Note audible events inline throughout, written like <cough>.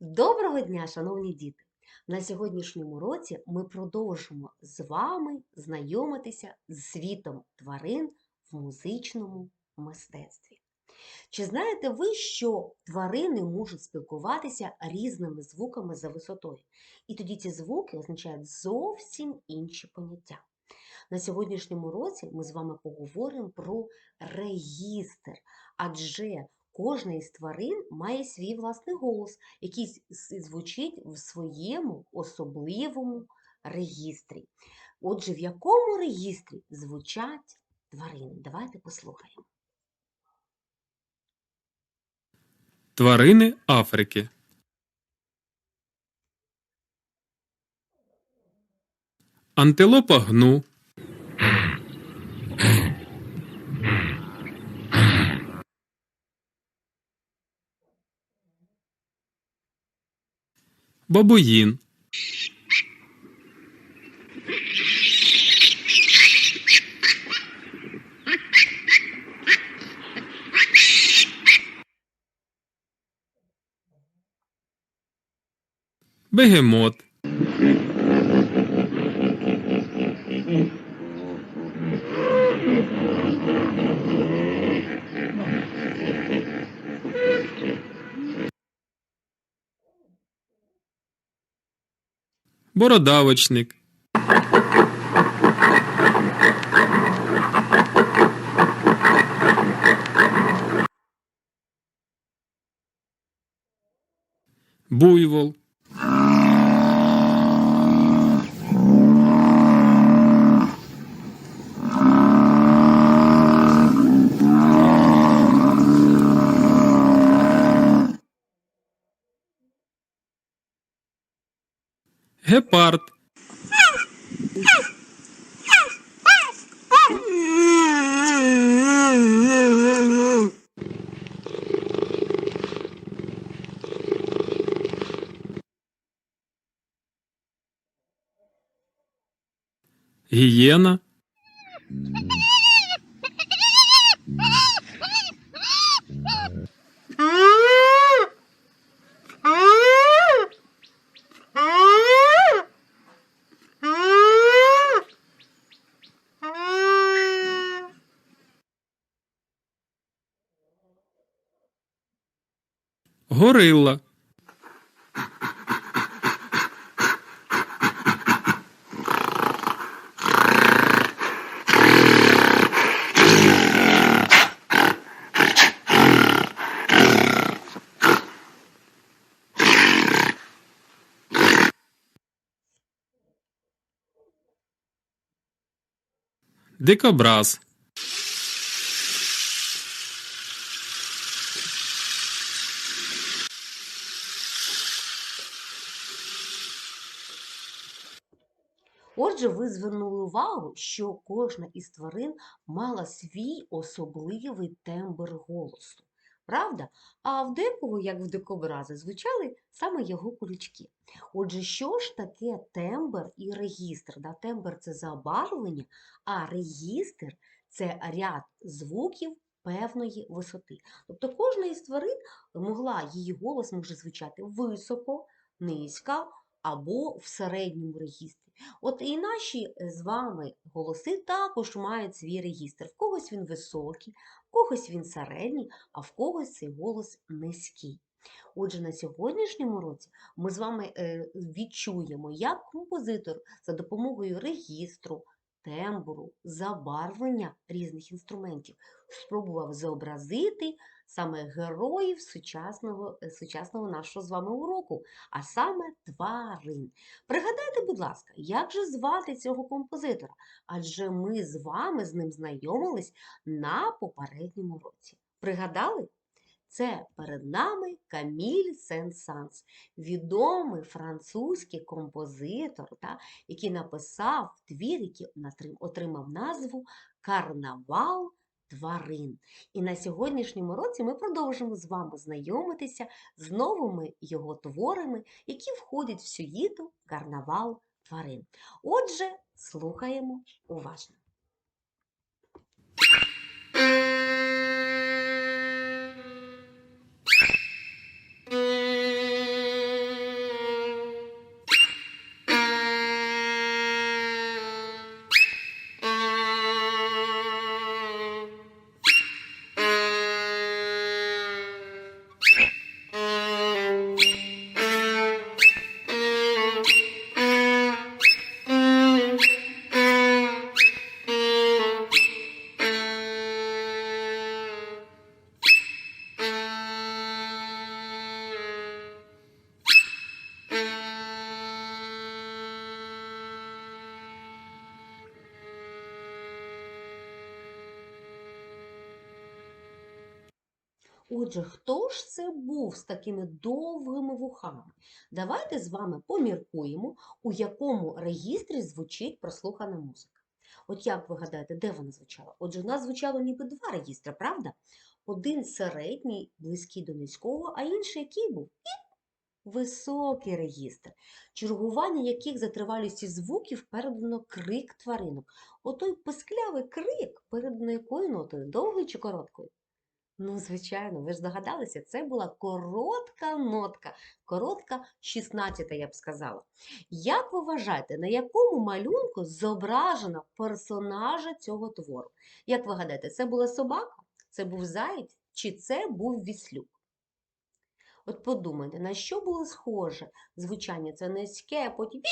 Доброго дня, шановні діти! На сьогоднішньому році ми продовжимо з вами знайомитися з світом тварин в музичному мистецтві. Чи знаєте ви, що тварини можуть спілкуватися різними звуками за висотою? І тоді ці звуки означають зовсім інші поняття. На сьогоднішньому році ми з вами поговоримо про регістр, адже кожна із тварин має свій власний голос, який звучить в своєму особливому регістрі. Отже, в якому регістрі звучать тварини? Давайте послухаємо. Тварини Африки. Антилопа гну. Бабуїн. Бегемот. Бородавочник. Буйвол. Гепард. Гиена. Горилла. Дикобраз. Отже, ви звернули увагу, що кожна із тварин мала свій особливий тембр голосу. Правда? А в декого, як в дикобраза, звучали саме його кулички. Отже, що ж таке тембр і регістр? Да, тембр це забарвлення, а регістр це ряд звуків певної висоти. Тобто кожна із тварин могла, її голос може звучати високо, низько або в середньому регістрі. От і наші е, з вами голоси також мають свій регістр. В когось він високий, в когось він середній, а в когось цей голос низький. Отже, на сьогоднішньому році ми з вами е, відчуємо, як композитор за допомогою регістру, тембру, забарвлення різних інструментів спробував зобразити саме героїв сучасного, е, сучасного нашого з вами уроку, а саме тварин. Пригадайте, будь ласка, як же звати цього композитора? Адже ми з вами з ним знайомились на попередньому році. Пригадали? Це перед нами Каміль Сен-Санс, відомий французький композитор, та, який написав твір, який отримав назву Карнавал тварин. І на сьогоднішньому році ми продовжимо з вами знайомитися з новими його творами, які входять в сюїту Карнавал тварин. Отже, слухаємо уважно. Отже, хто ж це був з такими довгими вухами? Давайте з вами поміркуємо, у якому регістрі звучить прослухана музика. От як ви гадаєте, де вона звучала? Отже, у нас звучало ніби два регістри, правда? Один середній, близький до низького, а інший який був? І високий регістр, чергування яких за тривалістю звуків передано крик тваринок. Отой писклявий крик передано якою нотою? Довгою чи короткою? Ну, звичайно, ви ж здогадалися, це була коротка нотка, коротка 16, я б сказала. Як ви вважаєте, на якому малюнку зображено персонажа цього твору? Як ви гадаєте, це була собака, це був заєць чи це був віслюк? От подумайте, на що було схоже звучання? Це низьке, а потім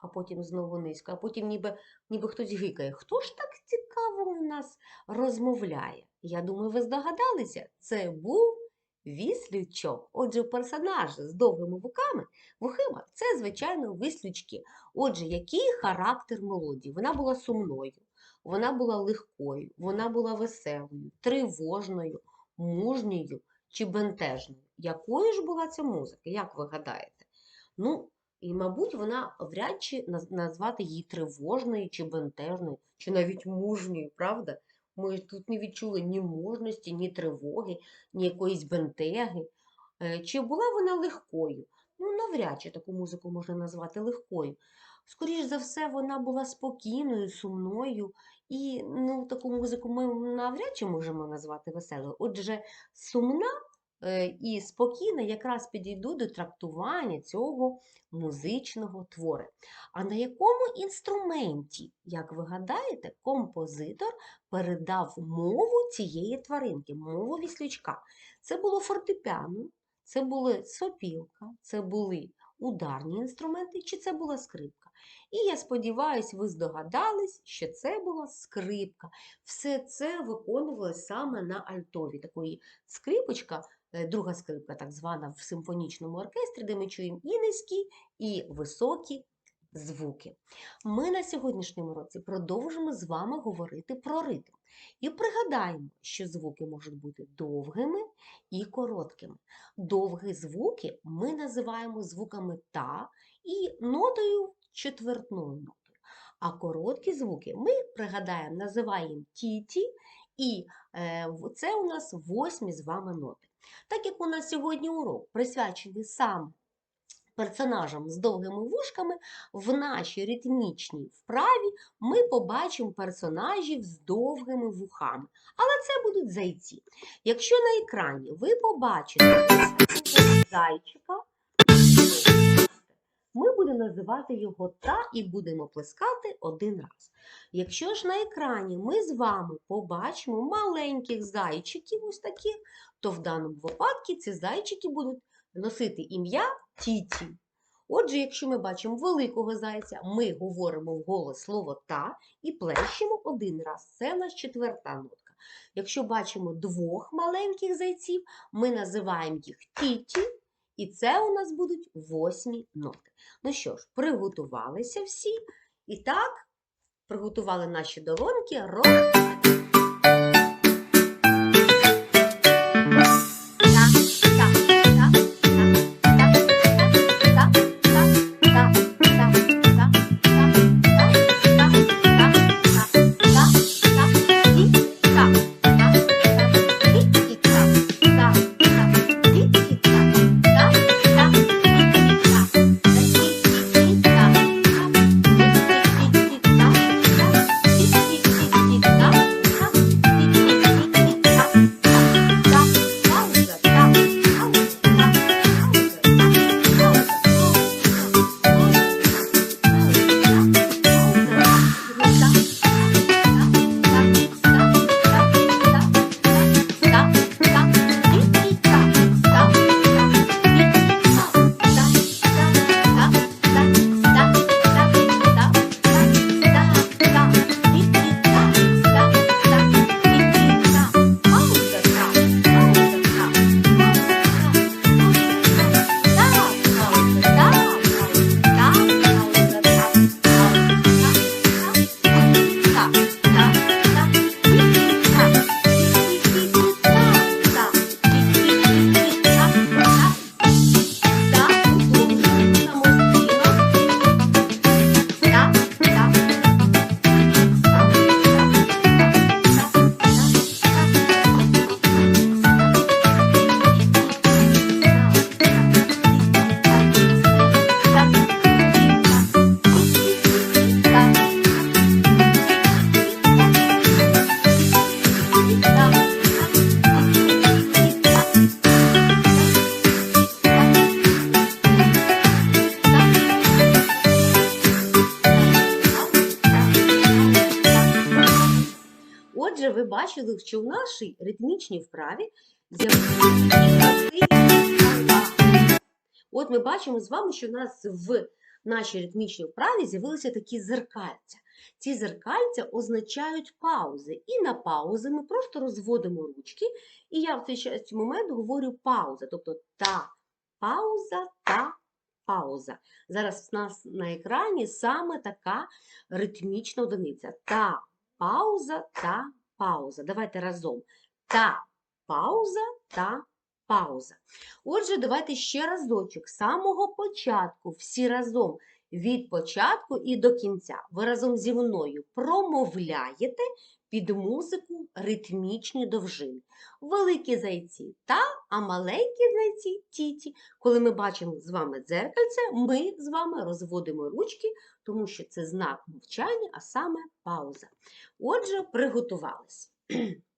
а потім знову низько, а потім ніби, ніби хтось гикає. Хто ж так цікаво у нас розмовляє? Я думаю, ви здогадалися, це був віслючок. Отже, персонаж з довгими вухами, вухима це, звичайно, віслючки. Отже, який характер мелодії? Вона була сумною, вона була легкою, вона була веселою, тривожною, мужньою чи бентежною. Якою ж була ця музика, як ви гадаєте? Ну, і, мабуть, вона вряд чи назвати її тривожною чи бентежною, чи навіть мужньою, правда? Ми тут не відчули ні мужності, ні тривоги, ні якоїсь бентеги. Е, Чи була вона легкою? Ну, навряд чи таку музику можна назвати легкою. Скоріш за все, вона була спокійною, сумною, і ну, таку музику ми навряд чи можемо назвати веселою. Отже, сумна і спокійна якраз підійду до трактування цього музичного твору. А на якому інструменті, як ви гадаєте, композитор передав мову цієї тваринки, мову віслючка? Це було фортепіано, це були сопілка, це були ударні інструменти, чи це була скрипка? І я сподіваюся, ви здогадались, що це була скрипка. Все це виконувалося саме на альтові. Такої скрипочка, е, друга скрипка, так звана в симфонічному оркестрі, де ми чуємо і низькі, і високі звуки. Ми на сьогоднішньому році продовжимо з вами говорити про ритм. І пригадаємо, що звуки можуть бути довгими і короткими. Довгі звуки ми називаємо звуками та і нотою четвертною нотою. А короткі звуки ми пригадаємо, називаємо тіті, і е, це у нас восьмі з вами ноти. Так як у нас сьогодні урок присвячений сам персонажам з довгими вушками, в нашій ритмічній вправі ми побачимо персонажів з довгими вухами. Але це будуть зайці. Якщо на екрані ви побачите зайчика, ми будемо називати його та і будемо плескати один раз. Якщо ж на екрані ми з вами побачимо маленьких зайчиків, ось таких, то в даному випадку ці зайчики будуть носити ім'я Тіті. Отже, якщо ми бачимо великого зайця, ми говоримо вголос слово та і плещемо один раз. Це в нас четверта нотка. Якщо бачимо двох маленьких зайців, ми називаємо їх тіті, і це у нас будуть восьмі ноти. Ну що ж, приготувалися всі. І так, приготували наші долоньки. Ро... бачили, що нашій ритмічній вправі. От ми бачимо з вами, що в нас в нашій ритмічній вправі з'явилися такі зеркальця. Ці зеркальця означають паузи. І на паузи ми просто розводимо ручки, і я в цей момент говорю пауза, тобто та пауза та пауза. Зараз в нас на екрані саме така ритмічна одиниця. Та пауза та пауза. Давайте разом. Та пауза та пауза. Отже, давайте ще разочок. З самого початку, всі разом, від початку і до кінця. Ви разом зі мною промовляєте під музику ритмічні довжини. Великі зайці та, а маленькі зайці тіті. Коли ми бачимо з вами дзеркальце, ми з вами розводимо ручки, тому що це знак мовчання, а саме пауза. Отже, приготувались. <clears throat>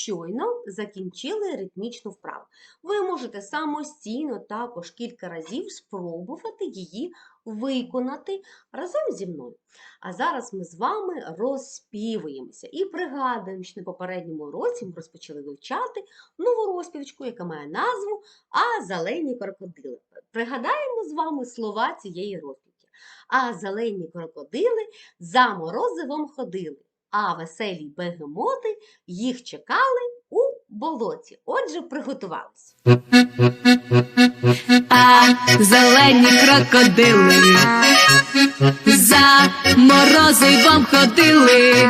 щойно закінчили ритмічну вправу. Ви можете самостійно також кілька разів спробувати її виконати разом зі мною. А зараз ми з вами розспівуємося і пригадуємо, що на попередньому році ми розпочали вивчати нову розпівочку, яка має назву А зелені крокодили. Пригадаємо з вами слова цієї розпівки. А зелені крокодили за морозивом ходили а веселі бегемоти їх чекали у болоті. Отже, приготувалися. а зелені крокодили за морозивом ходили,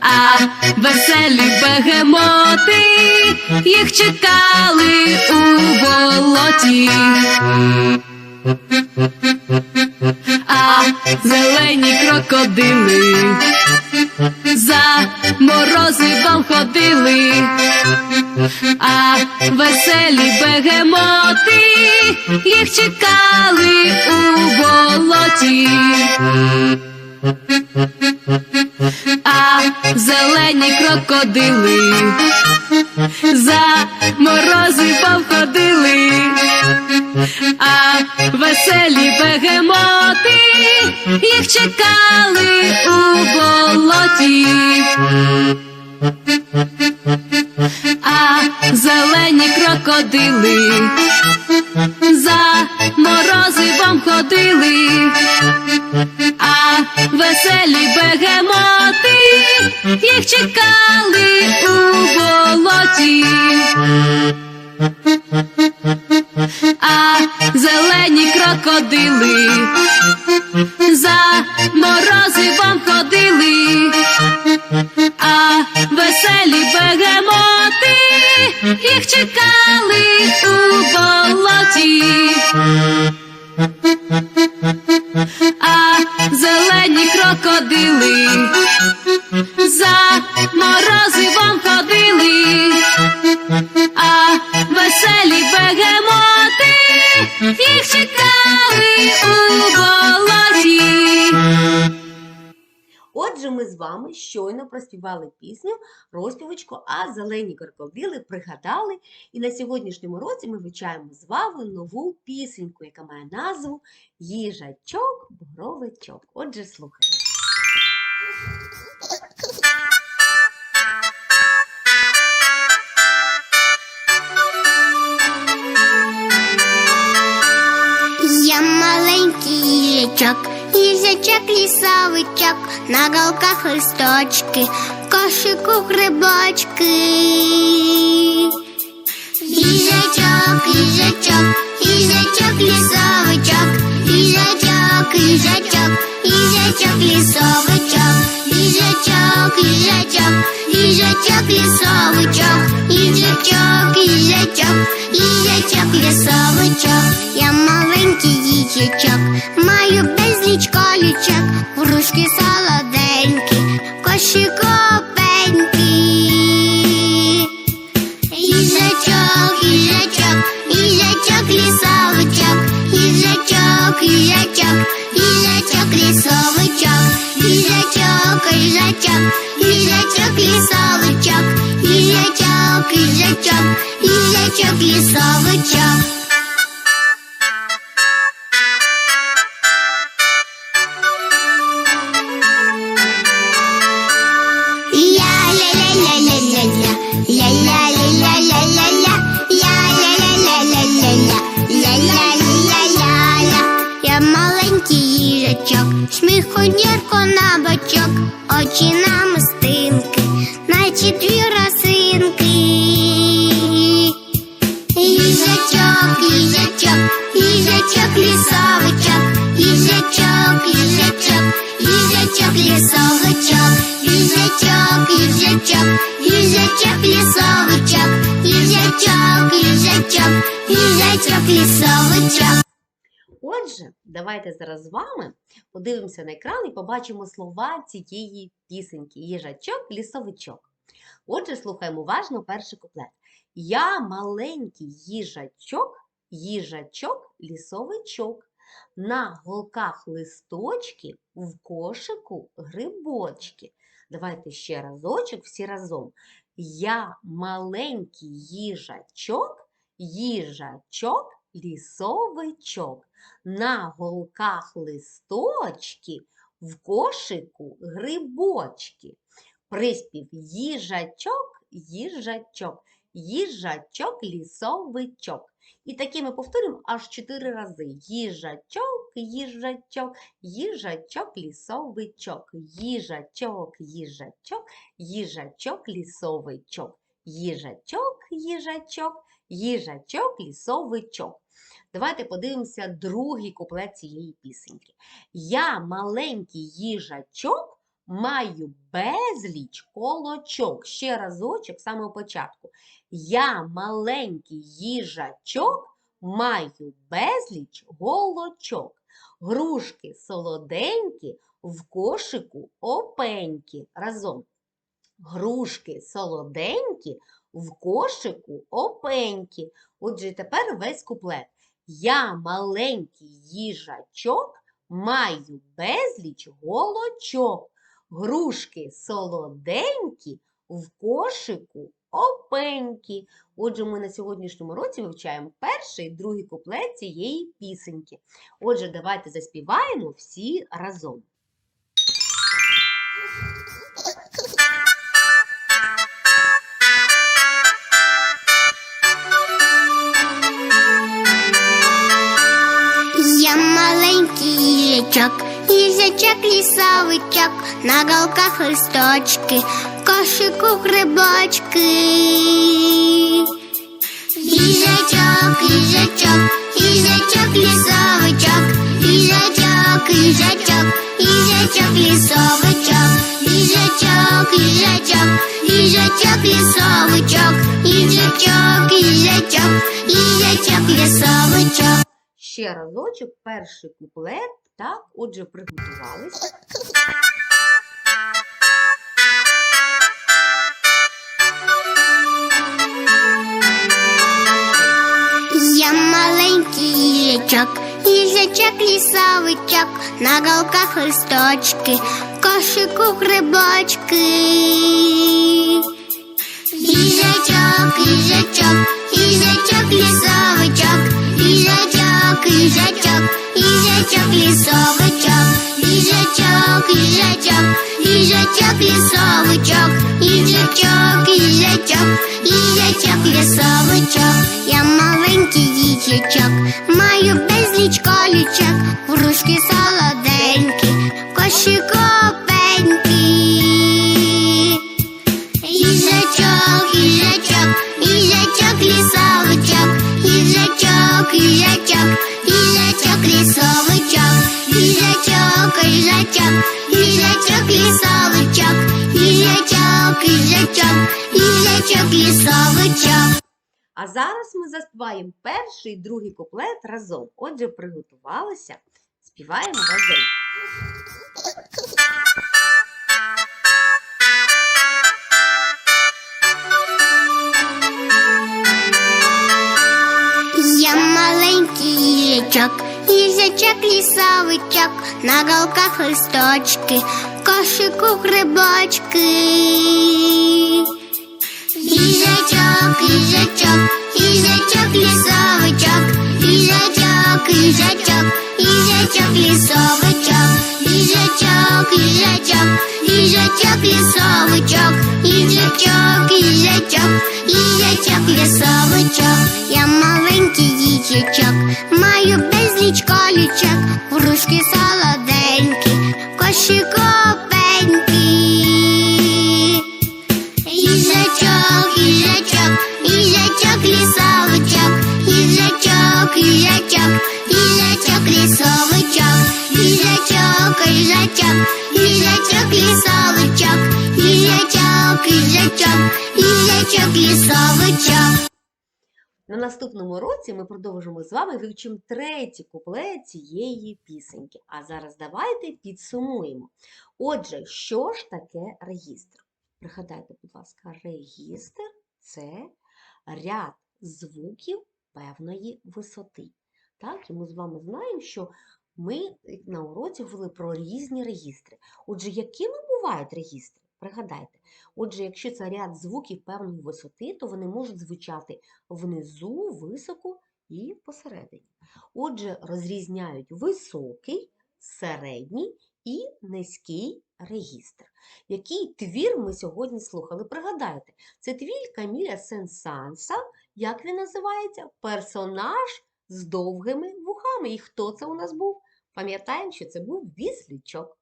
а веселі бегемоти їх чекали у болоті. А зелені крокодили за морозивом ходили, а веселі бегемоти їх чекали у болоті. А зелені крокодили за морозивом ходили, а веселі бегемоти їх чекали у болоті. А зелені крокодили за морозивом ходили, а веселі бегемоти їх чекали у болоті а зелені крокодили, за морозивом ходили, а веселі бегемоти їх чекали у болоті. А зелені крокодили. Щойно проспівали пісню розпівочку, а зелені крокодили пригадали. І на сьогоднішньому році ми вивчаємо з вами нову пісеньку, яка має назву Їжачок Боровичок. Отже, слухаємо. Я маленький їжачок, їжачок лісовичок, на голках листочки, в кошику грибочки. Їжачок, їжачок, їжачок лісовичок, їжачок, їжачок, їжачок лісовичок, їжачок, їжачок, їжачок лісовичок, їжачок, їжачок, їжачок лісовичок, я маленький їжачок, маю безліч колючок, грушки солоденькі, коші копенькі, Їжачок, їжачок, їжачок, лісовичок, їжачок, їжачок, їжачок, лісовичок, їжачок, їжачок, їжачок, лісовичок, їжачок, їжачок, їжачок, лісовичок, їжачок, їжачок, їжачок, лісовичок. Отже, давайте зараз з вами подивимося на екран і побачимо слова цієї пісеньки Їжачок, лісовичок. Отже, слухаємо уважно перший куплет. Я маленький їжачок, їжачок, лісовичок. На голках листочки, в кошику грибочки. Давайте ще разочок всі разом. Я маленький їжачок, їжачок, лісовичок. На голках листочки, в кошику грибочки. Приспів їжачок, їжачок, їжачок, лісовичок. І такі ми повторюємо аж чотири рази. Їжачок, їжачок, їжачок, лісовичок, їжачок, їжачок, їжачок, лісовичок, їжачок, їжачок, їжачок, лісовичок. Давайте подивимося другий куплет цієї пісеньки. Я маленький їжачок, маю безліч колочок. Ще разочок, саме початку. Я маленький їжачок, маю безліч голочок. Грушки солоденькі, в кошику опенькі. Разом. Грушки солоденькі, в кошику опенькі. Отже, тепер весь куплет. Я маленький їжачок, маю безліч голочок. Грушки солоденькі, в кошику опенькі. Отже, ми на сьогоднішньому році вивчаємо перший і другий куплет цієї пісеньки. Отже, давайте заспіваємо всі разом. Я маленький їжачок, їжачок лісовичок, на голках листочки, в кошику грибочки. Їжачок, їжачок, їжачок лісовичок, їжачок, їжачок, їжачок лісовичок, їжачок, їжачок, їжачок лісовичок, їжачок, їжачок, їжачок, лісовичок. Ще разочок, перший куплет. Так, отже, приготувалися. Я маленький їжачок, їжачок, лісовичок, на голках листочки, в кошику грибочки. Їжачок, їжачок, їжачок, лісовичок, їжачок, їжачок, Їжачок, лісовичок, їжачок, їжачок, їжачок, лісовичок, їжачок, їжачок, їжачок, лісовичок. Я маленький їжачок, маю безліч колючок, врушки солоденькі, кошику пенькі. Їжачок, їжачок, їжачок, лісовичок, їжачок, їжачок, їжачок, їжачок, лісовичок, їжачок, їжачок, їжачок, лісовичок. А зараз ми заспіваємо перший і другий куплет разом. Отже, приготувалися. Співаємо разом. Я маленький їжачок, їжачок, лісовичок, на голках листочки, в кошику грибочки. Їжачок, їжачок, їжачок, лісовичок, їжачок, їжачок, Їжачок, лісовичок, їжачок, їжачок, їжачок, лісовичок, їжачок, їжачок, їжачок, лісовичок. Я маленький їжачок, маю безліч колючок, врушки солоденькі, кошику їжачок, лісовичок, їжачок, їжачок, їжачок, лісовичок. На наступному році ми продовжимо з вами вивчимо третій куплет цієї пісеньки. А зараз давайте підсумуємо. Отже, що ж таке регістр? Пригадайте, будь ласка, регістр це ряд звуків певної висоти. Так, і ми з вами знаємо, що ми на уроці говорили про різні регістри. Отже, якими бувають регістри? Пригадайте, отже, якщо це ряд звуків певної висоти, то вони можуть звучати внизу, високо і посередині. Отже, розрізняють високий, середній і низький регістр. Який твір ми сьогодні слухали? Пригадайте, це твір Каміля Сен-Санса. Як він називається? Персонаж з довгими вухами. І хто це у нас був? Пам'ятаємо, що це був віслючок.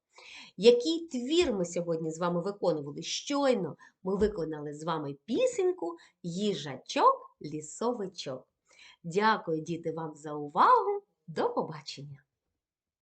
Який твір ми сьогодні з вами виконували? Щойно ми виконали з вами пісеньку Їжачок, лісовичок. Дякую, діти, вам за увагу. До побачення!